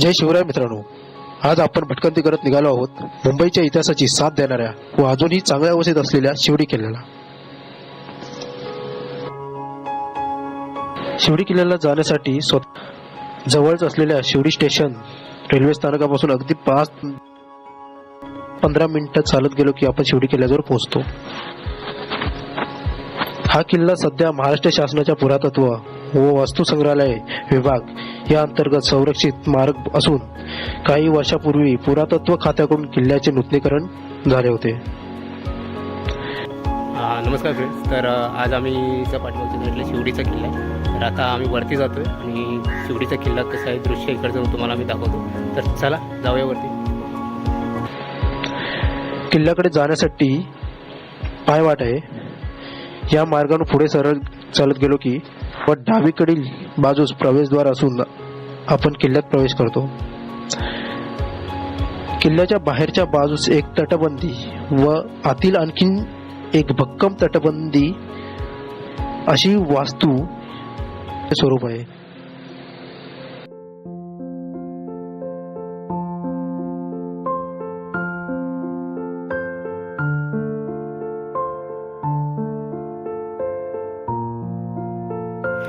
जय शिवराय मित्रांनो. आज आपण भटकंती करत निघालो आहोत. मुंबईच्या इतिहासाची साथ देणाऱ्या व अजूनही चांगल्या अवस्थेत असलेल्या शिवडी किल्ल्याला. शिवडी किल्ल्याला जाण्यासाठी स्वतः जवळच असलेल्या शिवडी स्टेशन रेल्वे स्थानकापासून अगदी पाच पंधरा मिनिटात चालत गेलो की आपण शिवडी किल्ल्याजवळ पोहोचतो. हा किल्ला सध्या महाराष्ट्र शासनाच्या पुरातत्व व वास्तू संग्रहालय विभाग या अंतर्गत संरक्षित मार्ग असून काही वर्षापूर्वी पुरातत्व खात्याकडून किल्ल्याचे नूतनीकरण झाले होते. हा, नमस्कार फ्रेंड्स तर आज आम्ही पाठवतो म्हटलं शिवडीचा किल्ला आहे. तर आता आम्ही वरती जातोय आणि शिवडीचा किल्ला कसं आहे दृश्य इकडचं तुम्हाला मी दाखवतो. तर चला जाऊया वरती. किल्ल्याकडे जाण्यासाठी पायवाट आहे. या मार्गाने पुढे सरळ चालत गेलो की व डावीकडील बाजूस प्रवेशद्वार असून आपण किल्ल्यात प्रवेश करतो. किल्ल्याच्या बाहेरच्या बाजूस एक तटबंदी व आतील आणखीन एक भक्कम तटबंदी अशी वास्तू स्वरूप आहे.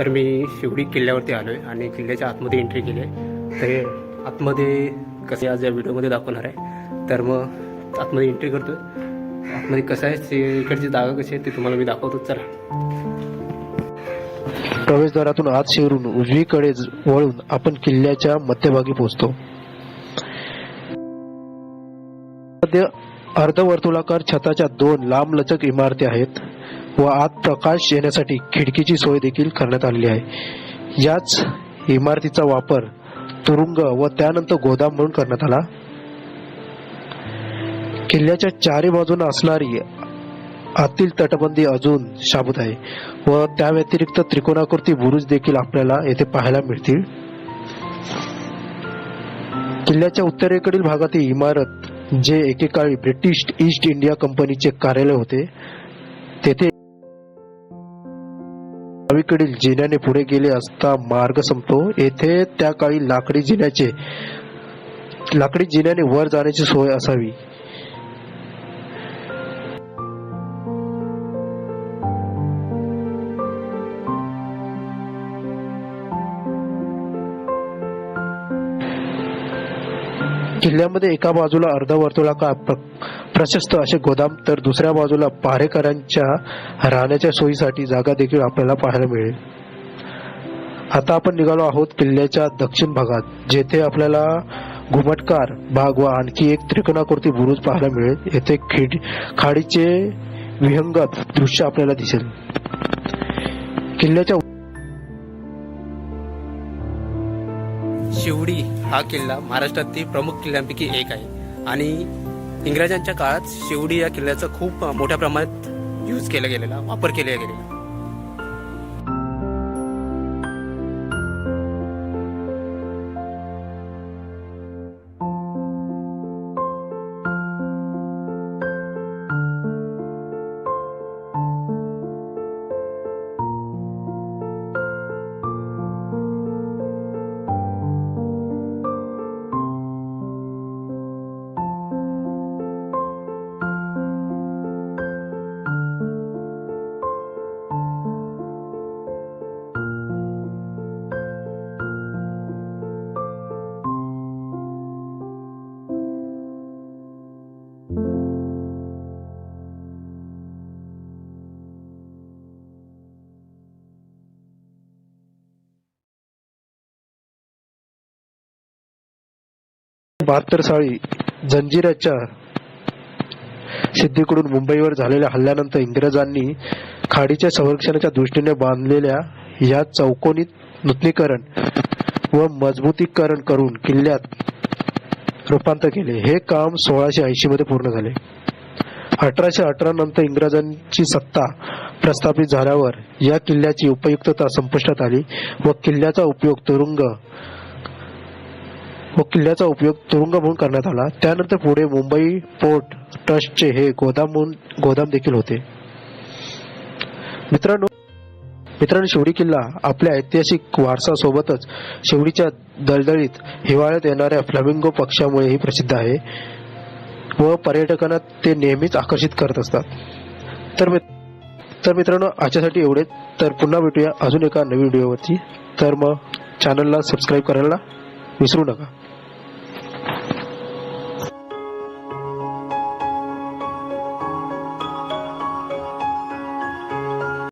तर मी शिवडी किल्ल्यावरती आलो आहे आणि किल्ल्याच्या आतमध्ये एंट्री केली आहे तर आतमध्ये कसं आज या व्हिडिओमध्ये दाखवणार आहे. तर मग आतमध्ये एंट्री करतो आतमध्ये कसं आहे ते इकडची जागा कशी आहे ते तुम्हाला मी दाखवतो. चला. प्रवेशद्वारातून आत शिरून उजवीकडे वळून आपण किल्ल्याच्या मध्यभागी पोहोचतो. अर्धवर्तुलाकार अर्धवर्तुळाकार छताच्या दोन लांबलचक इमारती आहेत. व आत प्रकाश येण्यासाठी खिडकीची सोय देखील करण्यात आलेली आहे. याच इमारतीचा वापर तुरुंग व त्यानंतर गोदाम म्हणून करण्यात आला. किल्ल्याच्या चारी बाजूने असणारी आतील तटबंदी अजून शाबूत आहे व त्या व्यतिरिक्त त्रिकोणाकृती बुरुज देखील आपल्याला येथे पाहायला मिळतील. किल्ल्याच्या उत्तरेकडील भागातील इमारत जे एकेकाळी ब्रिटिश ईस्ट इंडिया कंपनीचे कार्यालय होते तेथे डावीकडील जिन्याने पुढे गेले असता मार्ग संपतो. येथे त्या काळी लाकडी जिन्याचे लाकडी जिन्याने वर जाण्याची सोय असावी. किल्ल्यामध्ये एका बाजूला अर्धवर्तुळाकार प्रशस्त असे गोदाम तर दुसऱ्या बाजूला पहारेकरांच्या राहण्याच्या सोयीसाठी जागा देखील आपल्याला पाहायला मिळेल. आता आपण निघालो आहोत किल्ल्याच्या दक्षिण भागात जेथे आपल्याला घुमटकार भाग व आणखी एक त्रिकोणाकृती बुरुज पाहायला मिळेल. येथे खिड खाडीचे विहंगत दृश्य आपल्याला दिसेल. किल्ल्याच्या शिवडी हा किल्ला महाराष्ट्रातील प्रमुख किल्ल्यांपैकी एक आहे. आणि इंग्रजांच्या काळात शिवडी या किल्ल्याचा खूप मोठ्या प्रमाणात यूज केला गेलेला वापर केला गेलेला. बहात्तर साली जंजिराच्या सिद्धीकडून मुंबईवर झालेल्या हल्ल्यानंतर इंग्रजांनी खाडीच्या संरक्षणाच्या दृष्टीने बांधलेल्या या चौकोनीत नूतनीकरण व मजबूतीकरण करून किल्ल्यात रूपांतर केले. हे काम सोळाशे ऐंशी मध्ये पूर्ण झाले. अठराशे अठरा नंतर इंग्रजांची सत्ता प्रस्थापित झाल्यावर या किल्ल्याची उपयुक्तता संपुष्टात आली व किल्ल्याचा उपयोग तुरुंग व किल्ल्याचा उपयोग तुरुंग म्हणून करण्यात आला. त्यानंतर पुढे मुंबई पोर्ट ट्रस्टचे हे गोदाम म्हणून गोदाम देखील होते. मित्रांनो मित्रांनो शिवडी किल्ला आपल्या ऐतिहासिक वारसासोबतच शिवडीच्या दलदळीत हिवाळ्यात येणाऱ्या फ्लॅमिंगो पक्षामुळेही प्रसिद्ध आहे व पर्यटकांना ते नेहमीच आकर्षित करत असतात. तर तर मित्रांनो आजच्यासाठी एवढेच. तर पुन्हा भेटूया अजून एका नवीन व्हिडिओवरती. तर मग चॅनलला सबस्क्राईब करायला विसरू नका.